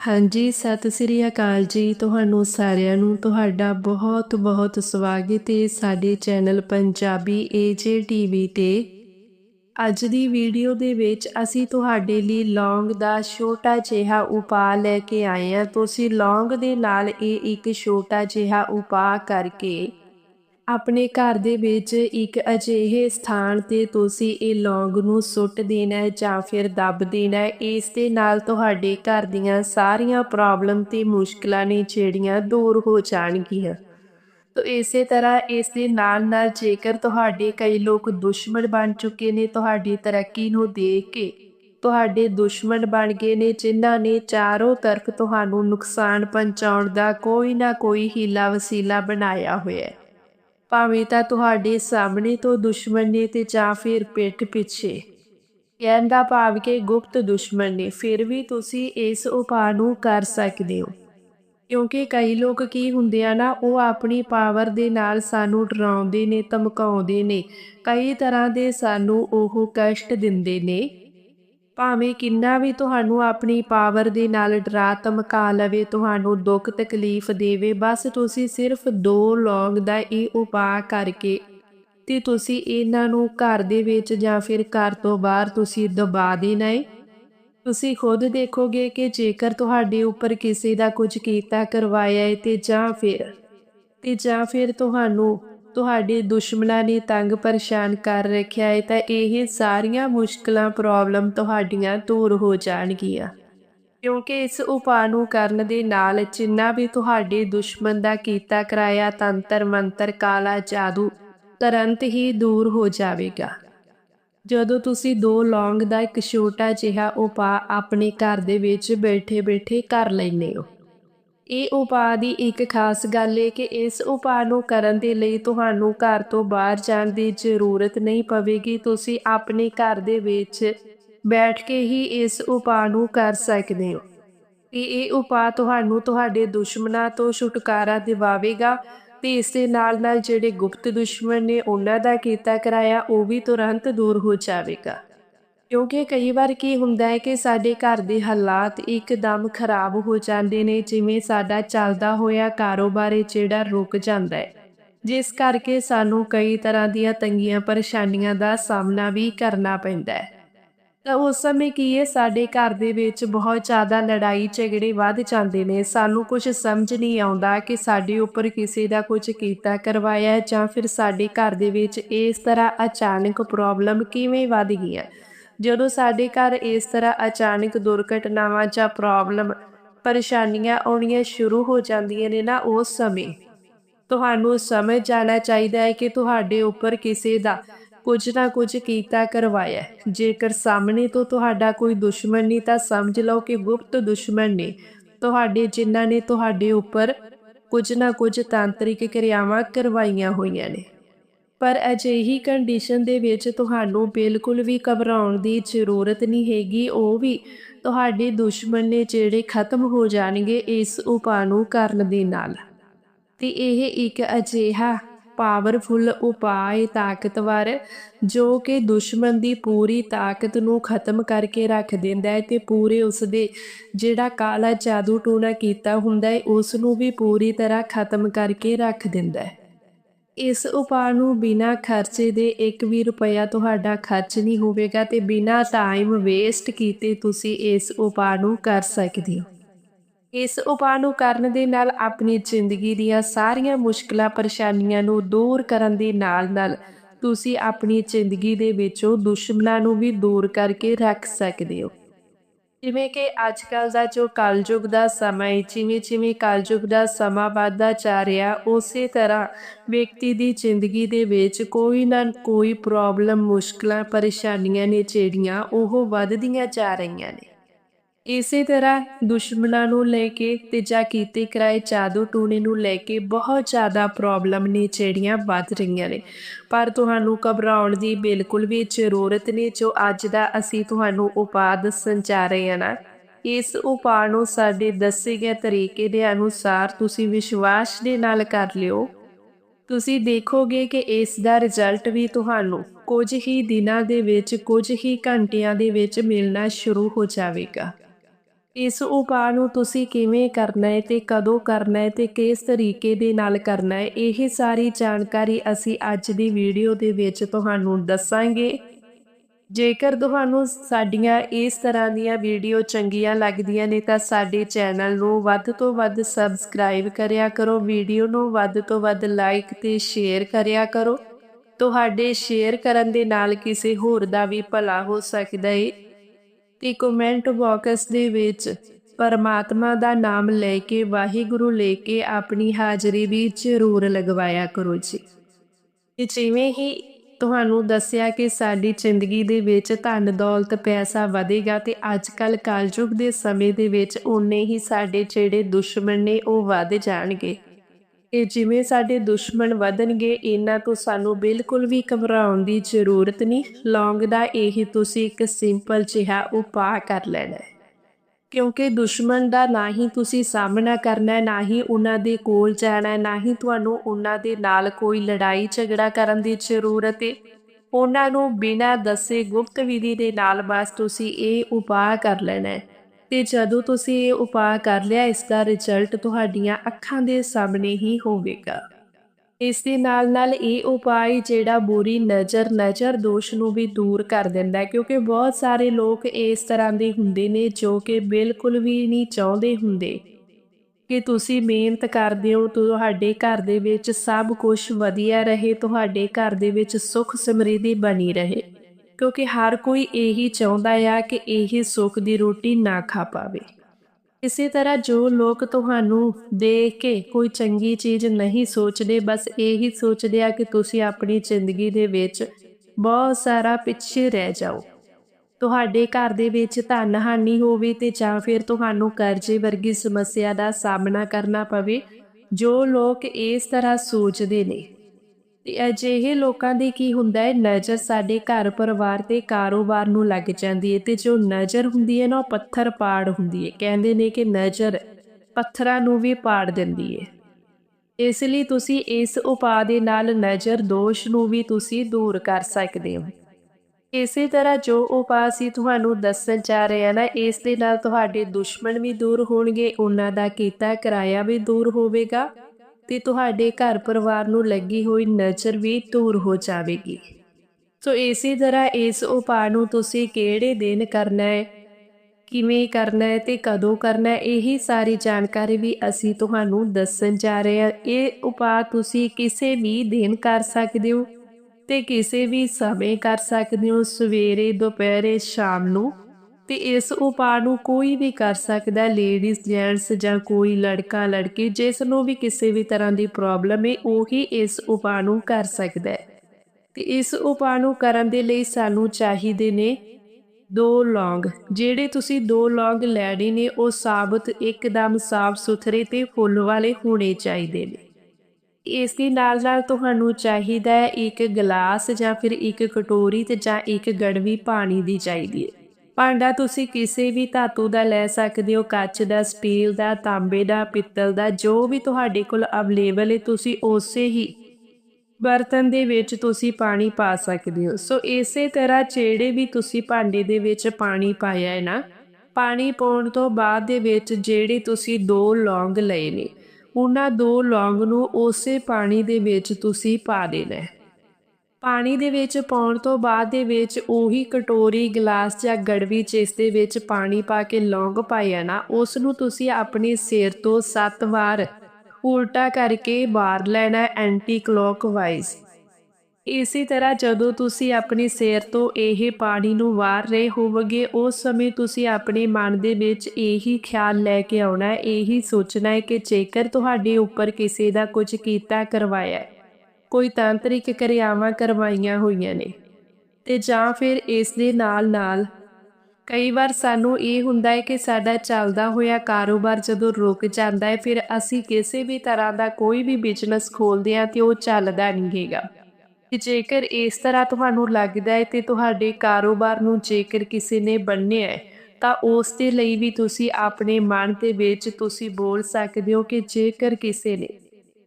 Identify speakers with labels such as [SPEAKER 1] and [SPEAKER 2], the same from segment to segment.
[SPEAKER 1] ਹਾਂਜੀ, ਸਤਿ ਸ੍ਰੀ ਅਕਾਲ ਜੀ। ਤੁਹਾਨੂੰ ਸਾਰਿਆਂ ਨੂੰ ਤੁਹਾਡਾ ਬਹੁਤ ਬਹੁਤ ਸਵਾਗਤ ਹੈ ਸਾਡੇ ਚੈਨਲ ਪੰਜਾਬੀ ਏਜੇ ਟੀਵੀ ਤੇ। ਅੱਜ ਦੀ ਵੀਡੀਓ ਦੇ ਵਿੱਚ ਅਸੀਂ ਤੁਹਾਡੇ ਲਈ ਲੌਂਗ ਦਾ ਛੋਟਾ ਜਿਹਾ ਉਪਾਅ ਲੈ ਕੇ ਆਏ ਹਾਂ। ਤੁਸੀਂ ਲੌਂਗ ਦੇ ਨਾਲ ਇਹ ਇੱਕ ਛੋਟਾ ਜਿਹਾ ਉਪਾਅ ਕਰਕੇ ਆਪਣੇ ਘਰ ਦੇ ਵਿੱਚ ਇੱਕ ਅਜਿਹੇ ਸਥਾਨ ਤੇ ਤੁਸੀਂ ਇਹ ਲੌਂਗ ਨੂੰ ਸੁੱਟ ਦੇਣਾ ਜਾਂ ਫਿਰ ਦੱਬ ਦੇਣਾ ਇਸ ਦੇ ਨਾਲ ਤੁਹਾਡੇ ਘਰ ਦੀਆਂ ਸਾਰੀਆਂ ਪ੍ਰੋਬਲਮ ਤੇ ਮੁਸ਼ਕਲਾਂ ਨੇ ਜਿਹੜੀਆਂ ਦੂਰ ਹੋ ਜਾਣਗੀਆਂ। ਤੋ ਇਸੇ ਤਰ੍ਹਾਂ ਇਸ ਦੇ ਨਾਲ ਨਾਲ ਜੇਕਰ ਤੁਹਾਡੇ ਕਈ ਲੋਕ ਦੁਸ਼ਮਣ ਬਣ ਚੁੱਕੇ ਨੇ ਤੁਹਾਡੀ ਤਰੱਕੀ ਨੂੰ ਦੇਖ ਕੇ, ਤੁਹਾਡੇ ਦੁਸ਼ਮਣ ਬਣ ਗਏ ਨੇ ਜਿਨ੍ਹਾਂ ਨੇ ਚਾਰੋਂ ਤਰਫ ਤੁਹਾਨੂੰ ਨੁਕਸਾਨ ਪਹੁੰਚਾਉਣ ਦਾ ਕੋਈ ਨਾ ਕੋਈ ਹੀਲਾ ਵਸੀਲਾ ਬਣਾਇਆ ਹੋਇਆ ਹੈ। ਭਾਵੇਂ ਤਾਂ ਤੁਹਾਡੇ ਸਾਹਮਣੇ ਤੋਂ ਦੁਸ਼ਮਣ ਨੇ ਤੇ ਜਾਂ ਫਿਰ ਪਿੱਠ ਪਿੱਛੇ। ਕਹਿਣ ਦਾ ਭਾਵ ਕਿ ਗੁਪਤ ਦੁਸ਼ਮਣ ਨੇ, ਫਿਰ ਵੀ ਤੁਸੀਂ ਇਸ ਉਪਾਅ ਨੂੰ ਕਰ ਸਕਦੇ ਹੋ। ਕਿਉਂਕਿ ਕਈ ਲੋਕ ਕੀ ਹੁੰਦੇ ਆ ਨਾ, ਉਹ ਆਪਣੀ ਪਾਵਰ ਦੇ ਨਾਲ ਸਾਨੂੰ ਡਰਾਉਂਦੇ ਨੇ, ਧਮਕਾਉਂਦੇ ਨੇ। ਕਈ ਤਰ੍ਹਾਂ ਦੇ ਸਾਨੂੰ ਉਹ ਕਸ਼ਟ ਦਿੰਦੇ ਨੇ। ਭਾਵੇਂ ਕਿੰਨਾ ਵੀ ਤੁਹਾਨੂੰ ਆਪਣੀ ਪਾਵਰ ਦੇ ਨਾਲ ਡਰਾ ਧਮਕਾ ਲਵੇ, ਤੁਹਾਨੂੰ ਦੁੱਖ ਤਕਲੀਫ ਦੇਵੇ, ਬਸ ਤੁਸੀਂ ਸਿਰਫ ਦੋ ਲੌਂਗ ਦਾ ਇਹ ਉਪਾਅ ਕਰਕੇ ਤੇ ਤੁਸੀਂ ਇਹਨਾਂ ਨੂੰ ਘਰ ਦੇ ਵਿੱਚ ਜਾਂ ਫਿਰ ਘਰ ਤੋਂ ਬਾਹਰ ਤੁਸੀਂ ਦਬਾ ਦੇਣਾ ਹੈ ਤੁਸੀਂ ਖੁਦ ਦੇਖੋਗੇ ਕਿ ਜੇਕਰ ਤੁਹਾਡੇ ਉੱਪਰ ਕਿਸੇ ਦਾ ਕੁਝ ਕੀਤਾ ਕਰਵਾਇਆ ਹੈ ਤੇ ਜਾਂ ਫਿਰ, ਤੇ ਜਾਂ ਫਿਰ ਤੁਹਾਨੂੰ ਤੁਹਾਡੇ ਦੁਸ਼ਮਣਾਂ ਨੇ ਤੰਗ ਪਰੇਸ਼ਾਨ ਕਰ ਰੱਖਿਆ ਹੈ ਤਾਂ ਇਹ ਸਾਰੀਆਂ ਮੁਸ਼ਕਲਾਂ ਪ੍ਰੋਬਲਮ ਤੁਹਾਡੀਆਂ ਦੂਰ ਹੋ ਜਾਣਗੀਆਂ। ਕਿਉਂਕਿ ਇਸ ਉਪਾਅ ਨੂੰ ਕਰਨ ਦੇ ਨਾਲ ਜਿੰਨਾ ਵੀ ਤੁਹਾਡੇ ਦੁਸ਼ਮਣ ਦਾ ਕੀਤਾ ਕਰਾਇਆ ਤੰਤਰ ਮੰਤਰ ਕਾਲਾ ਜਾਦੂ ਤੁਰੰਤ ਹੀ ਦੂਰ ਹੋ ਜਾਵੇਗਾ। ਜਦੋਂ ਤੁਸੀਂ ਦੋ ਲੌਂਗ ਦਾ ਇੱਕ ਛੋਟਾ ਜਿਹਾ ਉਪਾਅ ਆਪਣੇ ਘਰ ਦੇ ਵਿੱਚ ਬੈਠੇ-ਬੈਠੇ ਕਰ ਲੈਂਦੇ ਹੋ ਇਹ ਉਪਾਅ ਦੀ ਇੱਕ ਖਾਸ ਗੱਲ ਹੈ ਕਿ ਇਸ ਉਪਾਅ ਨੂੰ ਕਰਨ ਦੇ ਲਈ ਤੁਹਾਨੂੰ ਘਰ ਤੋਂ ਬਾਹਰ ਜਾਣ ਦੀ ਜ਼ਰੂਰਤ ਨਹੀਂ ਪਵੇਗੀ। ਤੁਸੀਂ ਆਪਣੇ ਘਰ ਦੇ ਵਿੱਚ ਬੈਠ ਕੇ ਹੀ ਇਸ ਉਪਾਅ ਨੂੰ ਕਰ ਸਕਦੇ ਹੋ। ਇਹ ਇਹ ਉਪਾਅ ਤੁਹਾਨੂੰ ਤੁਹਾਡੇ ਦੁਸ਼ਮਣਾਂ ਤੋਂ ਛੁਟਕਾਰਾ ਦਿਵਾਵੇਗਾ ਤੇ ਇਸ ਦੇ ਨਾਲ ਨਾਲ ਜਿਹੜੇ ਗੁਪਤ ਦੁਸ਼ਮਣ ਨੇ ਉਹਨਾਂ ਦਾ ਕੀਤਾ ਕਰਾਇਆ, ਉਹ ਵੀ ਤੁਰੰਤ ਦੂਰ ਹੋ ਜਾਵੇਗਾ। ਕਿਉਂਕਿ ਕਈ ਵਾਰ ਕੀ ਹੁੰਦਾ ਹੈ ਕਿ ਸਾਡੇ ਘਰ ਦੇ ਹਾਲਾਤ ਇੱਕਦਮ ਖਰਾਬ ਹੋ ਜਾਂਦੇ ਨੇ, ਜਿਵੇਂ ਸਾਡਾ ਚੱਲਦਾ ਹੋਇਆ ਕਾਰੋਬਾਰ ਜਿਹੜਾ ਰੁਕ ਜਾਂਦਾ ਹੈ। ਜਿਸ ਕਰਕੇ ਸਾਨੂੰ ਕਈ ਤਰ੍ਹਾਂ ਦੀਆਂ ਤੰਗੀਆਂ, ਪਰੇਸ਼ਾਨੀਆਂ ਦਾ ਸਾਹਮਣਾ ਵੀ ਕਰਨਾ ਪੈਂਦਾ ਹੈ। ਤਾਂ ਉਸ ਸਮੇਂ ਕੀ ਹੈ, ਸਾਡੇ ਘਰ ਦੇ ਵਿੱਚ ਬਹੁਤ ਜ਼ਿਆਦਾ ਲੜਾਈ ਝਗੜੇ ਵੱਧ ਜਾਂਦੇ ਨੇ। ਸਾਨੂੰ ਕੁਝ ਸਮਝ ਨਹੀਂ ਆਉਂਦਾ ਕਿ ਸਾਡੇ ਉੱਪਰ ਕਿਸੇ ਦਾ ਕੁਝ ਕੀਤਾ, ਕਰਵਾਇਆ ਜਾਂ ਫਿਰ ਸਾਡੇ ਘਰ ਦੇ ਵਿੱਚ ਇਸ ਤਰ੍ਹਾਂ ਅਚਾਨਕ ਪ੍ਰੋਬਲਮ ਕਿਵੇਂ ਵੱਧ ਗਈਆਂ। ਜਦੋਂ ਸਾਡੇ ਘਰ ਇਸ ਤਰ੍ਹਾਂ ਅਚਾਨਕ ਦੁਰਘਟਨਾਵਾਂ ਜਾਂ ਪ੍ਰੋਬਲਮ ਪਰੇਸ਼ਾਨੀਆਂ ਆਉਣੀਆਂ ਸ਼ੁਰੂ ਹੋ ਜਾਂਦੀਆਂ ਨੇ ਨਾ ਉਸ ਸਮੇਂ, ਤੁਹਾਨੂੰ ਸਮਝ ਜਾਣਾ ਚਾਹੀਦਾ ਹੈ ਕਿ ਤੁਹਾਡੇ ਉੱਪਰ ਕਿਸੇ ਦਾ ਕੁਝ ਨਾ ਕੁਝ ਕੀਤਾ ਕਰਵਾਇਆ ਜੇਕਰ ਸਾਹਮਣੇ ਤੋਂ ਤੁਹਾਡਾ ਕੋਈ ਦੁਸ਼ਮਣ ਨਹੀਂ ਤਾਂ ਸਮਝ ਲਓ ਕਿ ਗੁਪਤ ਦੁਸ਼ਮਣ ਨੇ। ਤੁਹਾਡੇ, ਜਿਨ੍ਹਾਂ ਨੇ ਤੁਹਾਡੇ ਉੱਪਰ ਕੁਝ ਨਾ ਕੁਝ ਤਾਂਤਰਿਕ ਕਿਰਿਆਵਾਂ ਕਰਵਾਈਆਂ ਹੋਈਆਂ ਨੇ। ਪਰ ਅਜਿਹੀ ਕੰਡੀਸ਼ਨ ਦੇ ਵਿੱਚ ਤੁਹਾਨੂੰ ਬਿਲਕੁਲ ਵੀ ਘਬਰਾਉਣ ਦੀ ਜ਼ਰੂਰਤ ਨਹੀਂ ਹੈਗੀ, ਉਹ ਵੀ ਤੁਹਾਡੇ ਦੁਸ਼ਮਣ ਨੇ ਜਿਹੜੇ ਖਤਮ ਹੋ ਜਾਣਗੇ ਇਸ ਉਪਾਅ ਨੂੰ ਕਰਨ ਦੇ ਨਾਲ। ਤੇ ਇਹ ਇੱਕ ਅਜਿਹਾ ਪਾਵਰਫੁੱਲ ਉਪਾਅ ਹੈ ਤਾਕਤਵਰ, ਜੋ ਕਿ ਦੁਸ਼ਮਣ ਦੀ ਪੂਰੀ ਤਾਕਤ ਨੂੰ ਖਤਮ ਕਰਕੇ ਰੱਖ ਦਿੰਦਾ ਹੈ ਤੇ ਪੂਰੇ ਉਸ ਦੇ ਜਿਹੜਾ ਕਾਲਾ ਜਾਦੂ ਟੂਣਾ ਕੀਤਾ ਹੁੰਦਾ ਹੈ ਉਸ ਨੂੰ ਵੀ ਪੂਰੀ ਤਰ੍ਹਾਂ ਖਤਮ ਕਰਕੇ ਰੱਖ ਦਿੰਦਾ ਹੈ। ਇਸ ਉਪਾਅ ਨੂੰ ਬਿਨਾਂ ਖਰਚੇ ਦੇ 1 ਵੀ ਰੁਪਇਆ ਤੁਹਾਡਾ ਖਰਚ ਨਹੀਂ ਹੋਵੇਗਾ ਤੇ ਬਿਨਾਂ ਟਾਈਮ ਵੇਸਟ ਕੀਤੇ ਤੁਸੀਂ ਇਸ ਉਪਾਅ ਨੂੰ ਕਰ ਸਕਦੇ ਹੋ। ਇਸ ਉਪਾਅ ਨੂੰ ਕਰਨ ਦੇ ਨਾਲ ਆਪਣੀ ਜ਼ਿੰਦਗੀ ਦੀਆਂ ਸਾਰੀਆਂ ਮੁਸ਼ਕਲਾਂ, ਪਰੇਸ਼ਾਨੀਆਂ ਨੂੰ ਦੂਰ ਕਰਨ ਦੇ ਨਾਲ-ਨਾਲ ਤੁਸੀਂ ਆਪਣੀ ਜ਼ਿੰਦਗੀ ਦੇ ਵਿੱਚੋਂ ਦੁਸ਼ਮਣਾਂ ਨੂੰ ਵੀ ਦੂਰ ਕਰਕੇ ਰੱਖ ਸਕਦੇ ਹੋ। ਜਿਵੇਂ ਕਿ ਅੱਜ ਕੱਲ ਦਾ ਜੋ ਕਲਯੁਗ ਦਾ ਸਮਾਂ ਹੈ ਜਿਵੇਂ ਜਿਵੇਂ ਕਲਯੁਗ ਦਾ ਸਮਾਂ ਵੱਧਦਾ ਜਾ ਰਿਹਾ, ਉਸੇ ਤਰ੍ਹਾਂ ਵਿਅਕਤੀ ਦੀ ਜ਼ਿੰਦਗੀ ਦੇ ਵਿੱਚ ਕੋਈ ਨਾ ਕੋਈ ਪ੍ਰੋਬਲਮ ਮੁਸ਼ਕਲਾਂ, ਪਰੇਸ਼ਾਨੀਆਂ ਨੇ ਜਿਹੜੀਆਂ ਉਹ ਵੱਧਦੀਆਂ ਜਾ ਰਹੀਆਂ ਨੇ। ਇਸੇ ਤਰ੍ਹਾਂ ਦੁਸ਼ਮਣਾਂ ਨੂੰ ਲੈ ਕੇ ਤੇ ਜਾਂ ਕੀਤੇ ਕਰਾਏ ਜਾਦੂ ਟੂਣੇ ਨੂੰ ਲੈ ਕੇ ਬਹੁਤ ਜ਼ਿਆਦਾ ਪ੍ਰੋਬਲਮ ਨੇ ਜਿਹੜੀਆਂ ਵੱਧ ਰਹੀਆਂ ਨੇ। ਪਰ ਤੁਹਾਨੂੰ ਘਬਰਾਉਣ ਦੀ ਬਿਲਕੁਲ ਵੀ ਜ਼ਰੂਰਤ ਨਹੀਂ ਜੋ ਅੱਜ ਦਾ ਅਸੀਂ ਤੁਹਾਨੂੰ ਉਪਾਅ ਦੱਸਣ ਜਾ ਰਹੇ ਹਾਂ ਨਾ। ਇਸ ਉਪਾਅ ਨੂੰ ਸਾਡੇ ਦੱਸੇ ਗਏ ਤਰੀਕੇ ਦੇ ਅਨੁਸਾਰ ਤੁਸੀਂ ਵਿਸ਼ਵਾਸ ਦੇ ਨਾਲ ਕਰ ਲਿਓ। ਤੁਸੀਂ ਦੇਖੋਗੇ ਕਿ ਇਸ ਦਾ ਰਿਜ਼ਲਟ ਵੀ ਤੁਹਾਨੂੰ ਕੁਝ ਹੀ ਦਿਨਾਂ ਦੇ ਵਿੱਚ, ਕੁਝ ਹੀ ਘੰਟਿਆਂ ਦੇ ਵਿੱਚ ਮਿਲਣਾ ਸ਼ੁਰੂ ਹੋ ਜਾਵੇਗਾ। ਇਸ ਉਪਾਅ ਨੂੰ ਤੁਸੀਂ ਕਿਵੇਂ ਕਰਨਾ ਹੈ ਤੇ ਕਦੋਂ ਕਰਨਾ ਹੈ ਤੇ ਕਿਸ ਤਰੀਕੇ ਦੇ ਨਾਲ ਕਰਨਾ ਹੈ, ਇਹ ਸਾਰੀ ਜਾਣਕਾਰੀ ਅਸੀਂ ਅੱਜ ਦੀ ਵੀਡੀਓ ਦੇ ਵਿੱਚ ਤੁਹਾਨੂੰ ਦੱਸਾਂਗੇ। ਜੇਕਰ ਤੁਹਾਨੂੰ ਸਾਡੀਆਂ ਇਸ ਤਰ੍ਹਾਂ ਦੀਆਂ ਵੀਡੀਓ ਚੰਗੀਆਂ ਲੱਗਦੀਆਂ ਨੇ ਤਾਂ ਸਾਡੇ ਚੈਨਲ ਨੂੰ ਵੱਧ ਤੋਂ ਵੱਧ ਸਬਸਕ੍ਰਾਈਬ ਕਰਿਆ ਕਰੋ, ਵੀਡੀਓ ਨੂੰ ਵੱਧ ਤੋਂ ਵੱਧ ਲਾਈਕ ਤੇ ਸ਼ੇਅਰ ਕਰਿਆ ਕਰੋ। ਤੁਹਾਡੇ ਸ਼ੇਅਰ ਕਰਨ ਦੇ ਨਾਲ ਕਿਸੇ ਹੋਰ ਦਾ ਵੀ ਭਲਾ ਹੋ ਸਕਦਾ ਹੈ ਤੇ ਕਮੈਂਟ ਬਾਕਸ ਦੇ ਵਿੱਚ ਪਰਮਾਤਮਾ ਦਾ ਨਾਮ ਲੈ ਕੇ ਵਾਹਿਗੁਰੂ ਲੈ ਕੇ ਆਪਣੀ ਹਾਜ਼ਰੀ ਵੀ ਜ਼ਰੂਰ ਲਗਵਾਇਆ ਕਰੋ ਜੀ। ਤੇ ਜਿਵੇਂ ਹੀ ਤੁਹਾਨੂੰ ਦੱਸਿਆ ਕਿ ਸਾਡੀ ਜ਼ਿੰਦਗੀ ਦੇ ਵਿੱਚ ਧਨ, ਦੌਲਤ, ਪੈਸਾ ਵਧੇਗਾ ਤੇ ਅੱਜ ਕੱਲ ਕਾਲਯੁਗ ਦੇ ਸਮੇਂ ਦੇ ਵਿੱਚ ਉਨੇ ਹੀ ਸਾਡੇ ਜਿਹੜੇ ਦੁਸ਼ਮਣ ਨੇ ਉਹ ਵਧ ਜਾਣਗੇ। ਇਹ ਜਿਵੇਂ ਸਾਡੇ ਦੁਸ਼ਮਣ ਵਧਣਗੇ, ਇਹਨਾਂ ਤੋਂ ਸਾਨੂੰ ਬਿਲਕੁਲ ਵੀ ਘਬਰਾਉਣ ਦੀ ਜ਼ਰੂਰਤ ਨਹੀਂ। ਲੌਂਗ ਦਾ ਇਹ ਤੁਸੀਂ ਇੱਕ ਸਿੰਪਲ ਜਿਹਾ ਉਪਾਅ ਕਰ ਲੈਣਾ ਹੈ। ਕਿਉਂਕਿ ਦੁਸ਼ਮਣ ਦਾ ਨਾ ਹੀ ਤੁਸੀਂ ਸਾਹਮਣਾ ਕਰਨਾ ਹੈ, ਨਾ ਹੀ ਉਹਨਾਂ ਦੇ ਕੋਲ ਜਾਣਾ ਹੈ, ਨਾ ਹੀ ਤੁਹਾਨੂੰ ਉਹਨਾਂ ਦੇ ਨਾਲ ਕੋਈ ਲੜਾਈ ਝਗੜਾ ਕਰਨ ਦੀ ਜ਼ਰੂਰਤ ਹੈ। ਉਹਨਾਂ ਨੂੰ ਬਿਨਾਂ ਦੱਸੇ ਗੁਪਤ ਵਿਧੀ ਦੇ ਨਾਲ ਬਸ ਤੁਸੀਂ ਇਹ ਉਪਾਅ ਕਰ ਲੈਣਾ ਹੈ। ਤੇ ਜਦੋਂ ਤੁਸੀਂ ਇਹ ਉਪਾਅ ਕਰ ਲਿਆ, ਇਸ ਦਾ ਰਿਜ਼ਲਟ ਤੁਹਾਡੀਆਂ ਅੱਖਾਂ ਦੇ ਸਾਹਮਣੇ ਹੀ ਹੋਵੇਗਾ। ਇਸ ਦੇ ਨਾਲ ਨਾਲ ਇਹ ਉਪਾਅ ਜਿਹੜਾ ਬੁਰੀ ਨਜ਼ਰ ਨਜ਼ਰ ਦੋਸ਼ ਨੂੰ ਵੀ ਦੂਰ ਕਰ ਦਿੰਦਾ ਹੈ, ਕਿਉਂਕਿ ਬਹੁਤ ਸਾਰੇ ਲੋਕ ਇਸ ਤਰ੍ਹਾਂ ਦੇ ਹੁੰਦੇ ਨੇ ਜੋ ਕਿ ਬਿਲਕੁਲ ਵੀ ਨਹੀਂ ਚਾਹੁੰਦੇ ਹੁੰਦੇ ਕਿ ਤੁਸੀਂ ਮਿਹਨਤ ਕਰਦੇ ਹੋ, ਤੁਹਾਡੇ ਘਰ ਦੇ ਵਿੱਚ ਸਭ ਕੁਝ ਵਧੀਆ ਰਹੇ, ਤੁਹਾਡੇ ਘਰ ਦੇ ਵਿੱਚ ਸੁੱਖ ਸਮਰਿੱਧੀ ਬਣੀ ਰਹੇ। ਕਿਉਂਕਿ ਹਰ ਕੋਈ ਇਹੀ ਚਾਹੁੰਦਾ ਆ ਕਿ ਇਹ ਸੁੱਖ ਦੀ ਰੋਟੀ ਨਾ ਖਾ ਪਾਵੇ। ਇਸੇ ਤਰ੍ਹਾਂ ਜੋ ਲੋਕ ਤੁਹਾਨੂੰ ਦੇਖ ਕੇ ਕੋਈ ਚੰਗੀ ਚੀਜ਼ ਨਹੀਂ ਸੋਚਦੇ, ਬਸ ਇਹੀ ਸੋਚਦੇ ਆ ਕਿ ਤੁਸੀਂ ਆਪਣੀ ਜ਼ਿੰਦਗੀ ਦੇ ਵਿੱਚ ਬਹੁਤ ਸਾਰਾ ਪਿੱਛੇ ਰਹਿ ਜਾਓ। ਤੁਹਾਡੇ ਘਰ ਦੇ ਵਿੱਚ ਧਨ ਹਾਨੀ ਹੋਵੇ ਤੇ ਜਾਂ ਫਿਰ ਤੁਹਾਨੂੰ ਕਰਜ਼ੇ ਵਰਗੀ ਸਮੱਸਿਆ ਦਾ ਸਾਹਮਣਾ ਕਰਨਾ ਪਵੇ, ਜੋ ਲੋਕ ਇਸ ਤਰ੍ਹਾਂ ਸੋਚਦੇ ਨੇ। ਅਜਿਹੇ ਲੋਕਾਂ ਦੀ ਕੀ ਹੁੰਦਾ ਹੈ? ਨਜ਼ਰ ਸਾਡੇ ਘਰ, ਪਰਿਵਾਰ ਤੇ ਕਾਰੋਬਾਰ ਨੂੰ ਲੱਗ ਜਾਂਦੀ ਹੈ ਤੇ ਜੋ ਨਜ਼ਰ ਹੁੰਦੀ ਹੈ ਨਾ, ਉਹ ਪੱਥਰ ਪਾੜ ਹੁੰਦੀ ਹੈ। ਕਹਿੰਦੇ ਨੇ ਕਿ ਨਜ਼ਰ ਪੱਥਰਾਂ ਨੂੰ ਵੀ ਪਾੜ ਦਿੰਦੀ ਹੈ। ਇਸ ਲਈ ਤੁਸੀਂ ਇਸ ਉਪਾਅ ਦੇ ਨਾਲ ਨਜ਼ਰ ਦੋਸ਼ ਨੂੰ ਵੀ ਤੁਸੀਂ ਦੂਰ ਕਰ ਸਕਦੇ ਹੋ। ਇਸੇ ਤਰ੍ਹਾਂ ਜੋ ਉਪਾਅ ਸੀ ਤੁਹਾਨੂੰ ਦੱਸਣ ਜਾ ਰਹੇ ਹਾਂ ਨਾ, ਇਸ ਦੇ ਨਾਲ ਤੁਹਾਡੇ ਦੁਸ਼ਮਣ ਵੀ ਦੂਰ ਹੋਣਗੇ, ਉਹਨਾਂ ਦਾ ਕੀਤਾ ਕਿਰਾਇਆ ਵੀ ਦੂਰ ਹੋਵੇਗਾ। ਤੇ ਤੁਹਾਡੇ ਘਰ ਪਰਿਵਾਰ ਨੂੰ ਲੱਗੀ ਹੋਈ ਨਜ਼ਰ ਵੀ ਦੂਰ ਹੋ ਜਾਵੇਗੀ। ਸੋ ਇਸੇ ਤਰ੍ਹਾਂ ਇਸ ਉਪਾਅ ਨੂੰ ਤੁਸੀਂ ਕਿਹੜੇ ਦਿਨ ਕਰਨਾ ਹੈ, ਕਿਵੇਂ ਕਰਨਾ ਹੈ ਤੇ ਕਦੋਂ ਕਰਨਾ ਹੈ, ਇਹੀ ਸਾਰੀ ਜਾਣਕਾਰੀ ਵੀ ਅਸੀਂ ਤੁਹਾਨੂੰ ਦੱਸਣ ਜਾ ਰਹੇ ਹਾਂ। ਇਹ ਉਪਾਅ ਤੁਸੀਂ ਕਿਸੇ ਵੀ ਦਿਨ ਕਰ ਸਕਦੇ ਹੋ ਤੇ ਕਿਸੇ ਵੀ ਸਮੇਂ ਕਰ ਸਕਦੇ ਹੋ। ਸਵੇਰੇ, ਦੁਪਹਿਰੇ, ਸ਼ਾਮ ਨੂੰ ਤੇ ਇਸ ਉਪਾਅ ਨੂੰ ਕੋਈ ਵੀ ਕਰ ਸਕਦਾ ਲੇਡੀਜ਼ ਜੈਂਟਸ ਜਾਂ ਕੋਈ ਲੜਕਾ, ਲੜਕੀ ਜਿਸ ਨੂੰ ਵੀ ਕਿਸੇ ਵੀ ਤਰ੍ਹਾਂ ਦੀ ਪ੍ਰੋਬਲਮ ਹੈ ਉਹੀ ਇਸ ਉਪਾਅ ਨੂੰ ਕਰ ਸਕਦਾ ਹੈ। ਤੇ ਇਸ ਉਪਾਅ ਨੂੰ ਕਰਨ ਦੇ ਲਈ ਸਾਨੂੰ ਚਾਹੀਦੇ ਨੇ ਦੋ ਲੌਂਗ। ਜਿਹੜੇ ਤੁਸੀਂ ਦੋ ਲੌਂਗ ਲੈਣੇ ਨੇ, ਉਹ ਸਾਬਤ, ਇੱਕਦਮ ਸਾਫ਼ ਸੁਥਰੇ ਤੇ ਫੁੱਲ ਵਾਲੇ ਹੋਣੇ ਚਾਹੀਦੇ ਨੇ। ਇਸ ਦੇ ਨਾਲ ਨਾਲ ਤੁਹਾਨੂੰ ਚਾਹੀਦਾ ਹੈ ਇੱਕ ਗਲਾਸ ਜਾਂ ਫਿਰ ਇੱਕ ਕਟੋਰੀ ਤੇ ਜਾਂ ਇੱਕ ਗੜਵੀ ਪਾਣੀ ਦੀ ਚਾਹੀਦੀ ਹੈ। ਭਾਂਡਾ ਤੁਸੀਂ ਕਿਸੇ ਵੀ ਧਾਤੂ ਦਾ ਲੈ ਸਕਦੇ ਹੋ, ਕੱਚ ਦਾ, ਸਟੀਲ ਦਾ, ਤਾਂਬੇ ਦਾ, ਪਿੱਤਲ ਦਾ, ਜੋ ਵੀ ਤੁਹਾਡੇ ਕੋਲ ਅਵੇਲੇਬਲ ਹੈ ਤੁਸੀਂ ਉਸੇ ਹੀ ਬਰਤਨ ਦੇ ਵਿੱਚ ਤੁਸੀਂ ਪਾਣੀ ਪਾ ਸਕਦੇ ਹੋ। ਸੋ ਇਸੇ ਤਰ੍ਹਾਂ ਜਿਹੜੇ ਵੀ ਤੁਸੀਂ ਭਾਂਡੇ ਦੇ ਵਿੱਚ ਪਾਣੀ ਪਾਇਆ ਹੈ ਨਾ, ਪਾਣੀ ਪਾਉਣ ਤੋਂ ਬਾਅਦ ਦੇ ਵਿੱਚ ਜਿਹੜੇ ਤੁਸੀਂ ਦੋ ਲੌਂਗ ਲਏ ਨੇ, ਉਹਨਾਂ ਦੋ ਲੌਂਗ ਨੂੰ ਉਸੇ ਪਾਣੀ ਦੇ ਵਿੱਚ ਤੁਸੀਂ ਪਾ ਦੇਣਾ ਹੈ। ਪਾਣੀ ਦੇ ਵਿੱਚ ਪਾਉਣ ਤੋਂ ਬਾਅਦ ਦੇ ਵਿੱਚ ਉਹੀ ਕਟੋਰੀ, ਗਲਾਸ ਜਾਂ ਗੜਵੀ ਜਿਸ ਦੇ ਵਿੱਚ ਪਾਣੀ ਪਾ ਕੇ ਲੌਂਗ ਪਾਇਆ ਨਾ, ਉਸ ਨੂੰ ਤੁਸੀਂ ਆਪਣੇ ਸਿਰ ਤੋਂ 7 ਵਾਰ ਉਲਟਾ ਕਰਕੇ ਬਾਹਰ ਲੈਣਾ ਐਂਟੀ ਕਲੋਕਵਾਈਜ਼ ਇਸੇ ਤਰ੍ਹਾਂ ਜਦੋਂ ਤੁਸੀਂ ਆਪਣੇ ਸਿਰ ਤੋਂ ਇਹ ਪਾਣੀ ਨੂੰ ਵਾਰ ਰਹੇ ਹੋਵੋਗੇ, ਉਸ ਸਮੇਂ ਤੁਸੀਂ ਆਪਣੇ ਮਨ ਦੇ ਵਿੱਚ ਇਹੀ ਖਿਆਲ ਲੈ ਕੇ ਆਉਣਾ ਹੈ ਇਹੀ ਸੋਚਣਾ ਹੈ ਕਿ ਜੇਕਰ ਤੁਹਾਡੇ ਉੱਪਰ ਕਿਸੇ ਦਾ ਕੁਝ ਕੀਤਾ ਕਰਵਾਇਆ ਹੈ ਕੋਈ ਤਾਂਤਰਿਕ ਕਿਰਿਆਵਾਂ ਕਰਵਾਈਆਂ ਹੋਈਆਂ ਨੇ ਤੇ ਜਾਂ ਫਿਰ ਇਸ ਦੇ ਨਾਲ ਨਾਲ ਕਈ ਵਾਰ ਸਾਨੂੰ ਇਹ ਹੁੰਦਾ ਹੈ ਕਿ ਸਾਡਾ ਚੱਲਦਾ ਹੋਇਆ ਕਾਰੋਬਾਰ ਜਦੋਂ ਰੁਕ ਜਾਂਦਾ ਹੈ, ਫਿਰ ਅਸੀਂ ਕਿਸੇ ਵੀ ਤਰ੍ਹਾਂ ਦਾ ਕੋਈ ਵੀ ਬਿਜ਼ਨਸ ਖੋਲਦੇ ਹਾਂ ਤੇ ਉਹ ਚੱਲਦਾ ਨਹੀਂ ਹੈਗਾ। ਤੇ ਜੇਕਰ ਇਸ ਤਰ੍ਹਾਂ ਤੁਹਾਨੂੰ ਲੱਗਦਾ ਹੈ ਤੇ ਤੁਹਾਡੇ ਕਾਰੋਬਾਰ ਨੂੰ ਜੇਕਰ ਕਿਸੇ ਨੇ ਬੰਨਿਆ ਹੈ, ਤਾਂ ਉਸ ਦੇ ਲਈ ਵੀ ਤੁਸੀਂ ਆਪਣੇ ਮਨ ਦੇ ਵਿੱਚ ਤੁਸੀਂ ਬੋਲ ਸਕਦੇ ਹੋ ਕਿ ਜੇਕਰ ਕਿਸੇ ਨੇ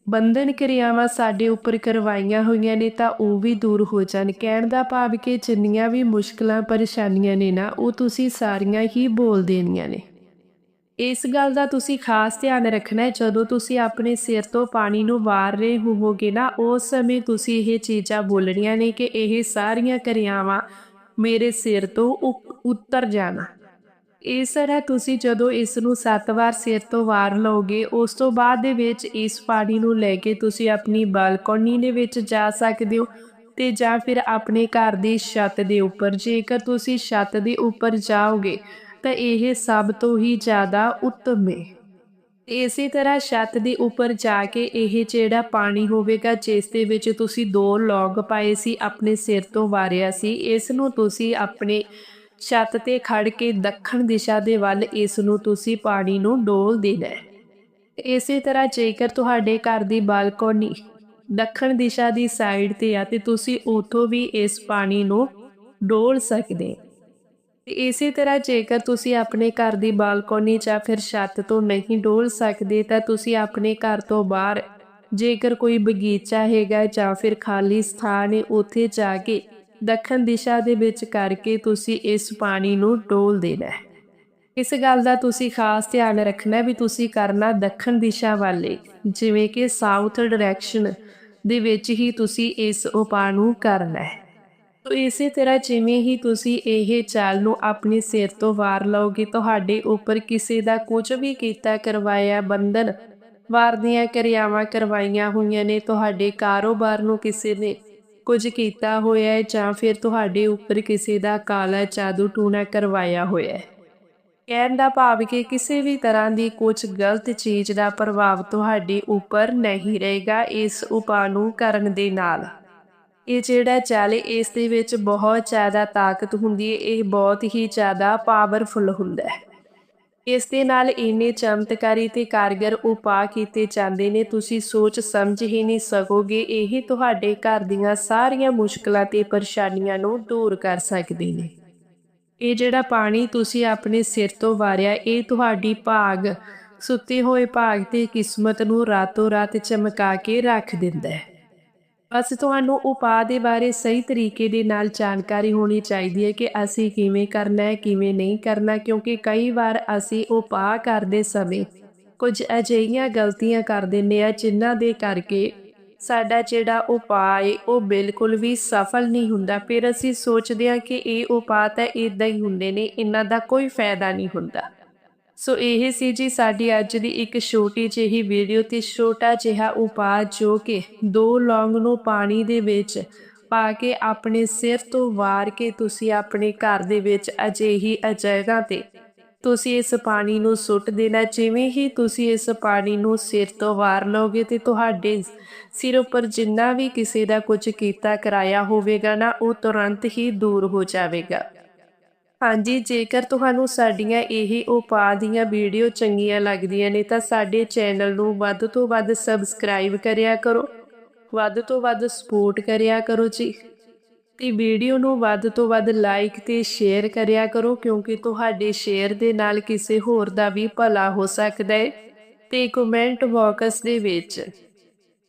[SPEAKER 1] ਬੰਧਨ ਕਿਰਿਆਵਾਂ ਸਾਡੇ ਉੱਪਰ ਕਰਵਾਈਆਂ ਹੋਈਆਂ ਨੇ ਤਾਂ ਉਹ ਵੀ ਦੂਰ ਹੋ ਜਾਣ। ਕਹਿਣ ਦਾ ਭਾਵ ਕਿ ਜਿੰਨੀਆਂ ਵੀ ਮੁਸ਼ਕਲਾਂ, ਪਰੇਸ਼ਾਨੀਆਂ ਨੇ ਨਾ, ਉਹ ਤੁਸੀਂ ਸਾਰੀਆਂ ਹੀ ਬੋਲ ਦੇਣੀਆਂ ਨੇ। ਇਸ ਗੱਲ ਦਾ ਤੁਸੀਂ ਖਾਸ ਧਿਆਨ ਰੱਖਣਾ ਹੈ। ਜਦੋਂ ਤੁਸੀਂ ਆਪਣੇ ਸਿਰ ਤੋਂ ਪਾਣੀ ਨੂੰ ਵਾਰ ਰਹੇ ਹੋਵੋਗੇ ਨਾ, ਉਸ ਸਮੇਂ ਤੁਸੀਂ ਇਹ ਚੀਜ਼ਾਂ ਬੋਲਣੀਆਂ ਨੇ ਕਿ ਇਹ ਸਾਰੀਆਂ ਕਿਰਿਆਵਾਂ ਮੇਰੇ ਸਿਰ ਤੋਂ ਉ- ਉੱਤਰ ਜਾਣਾ। ਇਸ ਤਰ੍ਹਾਂ ਤੁਸੀਂ ਜਦੋਂ ਇਸ ਨੂੰ 7 ਵਾਰ ਸਿਰ ਤੋਂ ਵਾਰ ਲਓਗੇ, ਉਸ ਤੋਂ ਬਾਅਦ ਦੇ ਵਿੱਚ ਇਸ ਪਾਣੀ ਨੂੰ ਲੈ ਕੇ ਤੁਸੀਂ ਆਪਣੀ ਬਾਲਕੋਨੀ ਦੇ ਵਿੱਚ ਜਾ ਸਕਦੇ ਹੋ ਤੇ ਜਾਂ ਫਿਰ ਆਪਣੇ ਘਰ ਦੀ ਛੱਤ ਦੇ ਉੱਪਰ। ਜੇਕਰ ਤੁਸੀਂ ਛੱਤ ਦੇ ਉੱਪਰ ਜਾਓਗੇ, ਤਾਂ ਇਹ ਸਭ ਤੋਂ ਹੀ ਜ਼ਿਆਦਾ ਉੱਤਮ ਹੈ ਇਸੇ ਤਰ੍ਹਾਂ ਛੱਤ ਦੇ ਉੱਪਰ ਜਾ ਕੇ ਇਹ ਜਿਹੜਾ ਪਾਣੀ ਹੋਵੇਗਾ, ਜਿਸ ਦੇ ਵਿੱਚ ਤੁਸੀਂ ਦੋ ਲੌਂਗ ਪਾਏ ਸੀ, ਆਪਣੇ ਸਿਰ ਤੋਂ ਵਾਰਿਆ ਸੀ, ਇਸ ਨੂੰ ਤੁਸੀਂ ਆਪਣੇ ਛੱਤ ਤੇ ਖੜ ਕੇ ਦੱਖਣ ਦਿਸ਼ਾ ਦੇ ਵੱਲ ਇਸ ਨੂੰ ਤੁਸੀਂ ਪਾਣੀ ਨੂੰ ਡੋਲ ਦੇਣਾ ਹੈ। ਇਸੇ ਤਰ੍ਹਾਂ ਜੇਕਰ ਤੁਹਾਡੇ ਘਰ ਦੀ ਬਾਲਕੋਨੀ ਦੱਖਣ ਦਿਸ਼ਾ ਦੀ ਸਾਈਡ ਤੇ ਆ ਤੇ ਤੁਸੀਂ ਉਥੋਂ ਵੀ ਇਸ ਪਾਣੀ ਨੂੰ ਡੋਲ ਸਕਦੇ ਇਸੇ ਤਰ੍ਹਾਂ ਜੇਕਰ ਤੁਸੀਂ ਆਪਣੇ ਘਰ ਦੀ ਬਾਲਕੋਨੀ ਜਾਂ ਫਿਰ ਛੱਤ ਤੋਂ ਨਹੀਂ ਡੋਲ ਸਕਦੇ ਤਾਂ ਤੁਸੀਂ ਆਪਣੇ ਘਰ ਤੋਂ ਬਾਹਰ ਜੇਕਰ ਕੋਈ ਬਗੀਚਾ ਹੈਗਾ ਜਾਂ ਫਿਰ ਖਾਲੀ ਸਥਾਨ ਹੈ, ਉੱਥੇ ਜਾ ਕੇ ਦੱਖਣ ਦਿਸ਼ਾ ਦੇ ਵਿੱਚ ਕਰਕੇ ਤੁਸੀਂ ਇਸ ਪਾਣੀ ਨੂੰ ਡੋਲ ਦੇਣਾ ਹੈ। ਇਸ ਗੱਲ ਦਾ ਤੁਸੀਂ ਖਾਸ ਧਿਆਨ ਰੱਖਣਾ ਵੀ ਤੁਸੀਂ ਕਰਨਾ ਦੱਖਣ ਦਿਸ਼ਾ ਵਾਲੇ ਜਿਵੇਂ ਕਿ ਸਾਊਥ ਡਾਇਰੈਕਸ਼ਨ ਦੇ ਵਿੱਚ ਹੀ ਤੁਸੀਂ ਇਸ ਉਪਾਅ ਨੂੰ ਕਰਨਾ ਹੈ। ਤੋ ਇਸੇ ਤਰ੍ਹਾਂ ਜਿਵੇਂ ਹੀ ਤੁਸੀਂ ਇਹ ਚਾਲ ਨੂੰ ਆਪਣੇ ਸਿਰ ਤੋਂ ਵਾਰ ਲਓਗੇ, ਤੁਹਾਡੇ ਉੱਪਰ ਕਿਸੇ ਦਾ ਕੁਝ ਵੀ ਕੀਤਾ ਕਰਵਾਇਆ ਬੰਧਨ ਵਾਰ ਦੀਆਂ ਕਿਰਿਆਵਾਂ ਕਰਵਾਈਆਂ ਹੋਈਆਂ ਨੇ, ਤੁਹਾਡੇ ਕਾਰੋਬਾਰ ਨੂੰ ਕਿਸੇ ਨੇ ਕੁਝ ਕੀਤਾ ਹੋਇਆ ਹੈ ਜਾਂ ਫਿਰ ਤੁਹਾਡੇ ਉੱਪਰ ਕਿਸੇ ਦਾ ਕਾਲਾ ਜਾਦੂ ਟੂਣਾ ਕਰਵਾਇਆ ਹੋਇਆ ਹੈ? ਕਹਿਣ ਦਾ ਭਾਵ ਕਿ ਕਿਸੇ ਵੀ ਤਰ੍ਹਾਂ ਦੀ ਕੁਝ ਗਲਤ ਚੀਜ਼ ਦਾ ਪ੍ਰਭਾਵ ਤੁਹਾਡੇ ਉੱਪਰ ਨਹੀਂ ਰਹੇਗਾ ਇਸ ਉਪਾਅ ਨੂੰ ਕਰਨ ਦੇ ਨਾਲ। ਇਹ ਜਿਹੜਾ ਚਾਲ ਇਸ ਦੇ ਵਿੱਚ ਬਹੁਤ ਜ਼ਿਆਦਾ ਤਾਕਤ ਹੁੰਦੀ ਹੈ, ਇਹ ਬਹੁਤ ਹੀ ਜ਼ਿਆਦਾ ਪਾਵਰਫੁਲ ਹੁੰਦਾ ਹੈ। ਇਸ ਦੇ ਨਾਲ ਇੰਨੇ ਚਮਤਕਾਰੀ ਤੇ ਕਾਰਗਰ ਉਪਾਅ ਕੀਤੇ ਜਾਂਦੇ ਨੇ, ਤੁਸੀਂ ਸੋਚ ਸਮਝ ਹੀ ਨਹੀਂ ਸਕੋਗੇ, ਇਹ ਤੁਹਾਡੇ ਘਰ ਦੀਆਂ ਸਾਰੀਆਂ ਮੁਸ਼ਕਲਾਂ ਤੇ ਪਰੇਸ਼ਾਨੀਆਂ ਨੂੰ ਦੂਰ ਕਰ ਸਕਦੇ ਨੇ। ਇਹ ਜਿਹੜਾ ਪਾਣੀ ਤੁਸੀਂ ਆਪਣੇ ਸਿਰ ਤੋਂ ਵਾਰਿਆ, ਇਹ ਤੁਹਾਡੀ ਭਾਗ, ਸੁੱਤੇ ਹੋਏ ਭਾਗ ਤੇ ਕਿਸਮਤ ਨੂੰ ਰਾਤੋਂ ਰਾਤ ਚਮਕਾ ਕੇ ਰੱਖ ਦਿੰਦਾ ਹੈ। ਬਸ ਤੁਹਾਨੂੰ ਉਪਾਅ ਦੇ ਬਾਰੇ ਸਹੀ ਤਰੀਕੇ ਦੇ ਨਾਲ ਜਾਣਕਾਰੀ ਹੋਣੀ ਚਾਹੀਦੀ ਹੈ ਕਿ ਅਸੀਂ ਕਿਵੇਂ ਕਰਨਾ ਹੈ, ਕਿਵੇਂ ਨਹੀਂ ਕਰਨਾ, ਕਿਉਂਕਿ ਕਈ ਵਾਰ ਅਸੀਂ ਉਪਾਅ ਕਰਦੇ ਸਮੇਂ ਕੁਝ ਅਜਿਹੀਆਂ ਗਲਤੀਆਂ ਕਰ ਦਿੰਦੇ ਆ ਜਿਨ੍ਹਾਂ ਦੇ ਕਰਕੇ ਸਾਡਾ ਜਿਹੜਾ ਉਪਾਅ ਹੈ, ਉਹ ਬਿਲਕੁਲ ਵੀ ਸਫਲ ਨਹੀਂ ਹੁੰਦਾ। ਫਿਰ ਅਸੀਂ ਸੋਚਦੇ ਹਾਂ ਕਿ ਇਹ ਉਪਾਅ ਤਾਂ ਇਦਾਂ ਹੀ ਹੁੰਦੇ ਨੇ, ਇਹਨਾਂ ਦਾ ਕੋਈ ਫਾਇਦਾ ਨਹੀਂ ਹੁੰਦਾ। ਸੋ ਇਹ ਸੀ ਜੀ ਸਾਡੀ ਅੱਜ ਦੀ ਇੱਕ ਛੋਟੀ ਜਿਹੀ ਵੀਡੀਓ ਤੇ ਛੋਟਾ ਜਿਹਾ ਉਪਾਅ ਜੋ ਕਿ ਦੋ ਲੌਂਗ ਨੂੰ ਪਾਣੀ ਦੇ ਵਿੱਚ ਪਾ ਕੇ ਆਪਣੇ ਸਿਰ ਤੋਂ ਵਾਰ ਕੇ ਤੁਸੀਂ ਆਪਣੇ ਘਰ ਦੇ ਵਿੱਚ ਅਜਿਹੀ ਅਜਿਹਾ ਤੇ ਤੁਸੀਂ ਇਸ ਪਾਣੀ ਨੂੰ ਸੁੱਟ ਦੇਣਾ। ਜਿਵੇਂ ਹੀ ਤੁਸੀਂ ਇਸ ਪਾਣੀ ਨੂੰ ਸਿਰ ਤੋਂ ਵਾਰ ਲਓਗੇ ਤੇ ਤੁਹਾਡੇ ਸਿਰ ਉੱਪਰ ਜਿੰਨਾ ਵੀ ਕਿਸੇ ਦਾ ਕੁਝ ਕੀਤਾ, ਕਰਾਇਆ ਹੋਵੇਗਾ ਨਾ, ਉਹ ਤੁਰੰਤ ਹੀ ਦੂਰ ਹੋ ਜਾਵੇਗਾ। ਹਾਂਜੀ, ਜੇਕਰ ਤੁਹਾਨੂੰ ਸਾਡੀਆਂ ਇਹ ਉਪਾਅ ਦੀਆਂ ਵੀਡੀਓ ਚੰਗੀਆਂ ਲੱਗਦੀਆਂ ਨੇ, ਤਾਂ ਸਾਡੇ ਚੈਨਲ ਨੂੰ ਵੱਧ ਤੋਂ ਵੱਧ ਸਬਸਕ੍ਰਾਈਬ ਕਰਿਆ ਕਰੋ। ਵੱਧ ਤੋਂ ਵੱਧ ਸਪੋਰਟ ਕਰਿਆ ਕਰੋ ਜੀ। ਤੇ ਵੀਡੀਓ ਨੂੰ ਵੱਧ ਤੋਂ ਵੱਧ ਲਾਈਕ ਤੇ ਸ਼ੇਅਰ ਕਰਿਆ ਕਰੋ, ਕਿਉਂਕਿ ਤੁਹਾਡੇ ਸ਼ੇਅਰ ਦੇ ਨਾਲ ਕਿਸੇ ਹੋਰ ਦਾ ਵੀ ਭਲਾ ਹੋ ਸਕਦਾ ਹੈ ਤੇ ਕਮੈਂਟ ਬਾਕਸ ਦੇ ਵਿੱਚ,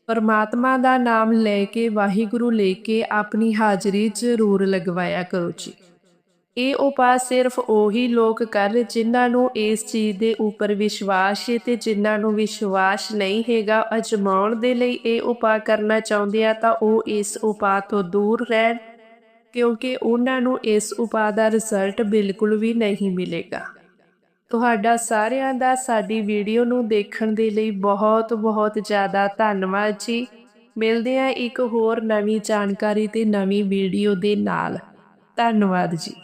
[SPEAKER 1] ਪਰਮਾਤਮਾ ਦਾ ਨਾਮ ਲੈ ਕੇ, ਵਾਹਿਗੁਰੂ ਲੈ ਕੇ, ਆਪਣੀ ਹਾਜ਼ਰੀ ਜ਼ਰੂਰ ਲਗਵਾਇਆ ਕਰੋ ਜੀ। ਇਹ ਉਪਾਅ ਸਿਰਫ ਉਹੀ ਲੋਕ ਕਰ ਜਿਨ੍ਹਾਂ ਨੂੰ ਇਸ ਚੀਜ਼ ਦੇ ਉੱਪਰ ਵਿਸ਼ਵਾਸ ਹੈ ਤੇ ਜਿਨ੍ਹਾਂ ਨੂੰ ਵਿਸ਼ਵਾਸ ਨਹੀਂ ਹੈਗਾ ਅਜਮਾਉਣ ਦੇ ਲਈ ਇਹ ਉਪਾਅ ਕਰਨਾ ਚਾਹੁੰਦੇ ਆ ਤਾਂ ਉਹ ਇਸ ਉਪਾਅ ਤੋਂ ਦੂਰ ਰਹਿਣ, ਕਿਉਂਕਿ ਉਹਨਾਂ ਨੂੰ ਇਸ ਉਪਾਅ ਦਾ ਰਿਜ਼ਲਟ ਬਿਲਕੁਲ ਵੀ ਨਹੀਂ ਮਿਲੇਗਾ। ਤੁਹਾਡਾ ਸਾਰਿਆਂ ਦਾ ਸਾਡੀ ਵੀਡੀਓ ਨੂੰ ਦੇਖਣ ਦੇ ਲਈ ਬਹੁਤ ਬਹੁਤ ਜ਼ਿਆਦਾ ਧੰਨਵਾਦ ਜੀ। ਮਿਲਦੇ ਹਾਂ ਇੱਕ ਹੋਰ ਨਵੀਂ ਜਾਣਕਾਰੀ ਤੇ ਨਵੀਂ ਵੀਡੀਓ ਦੇ ਨਾਲ। ਧੰਨਵਾਦ ਜੀ।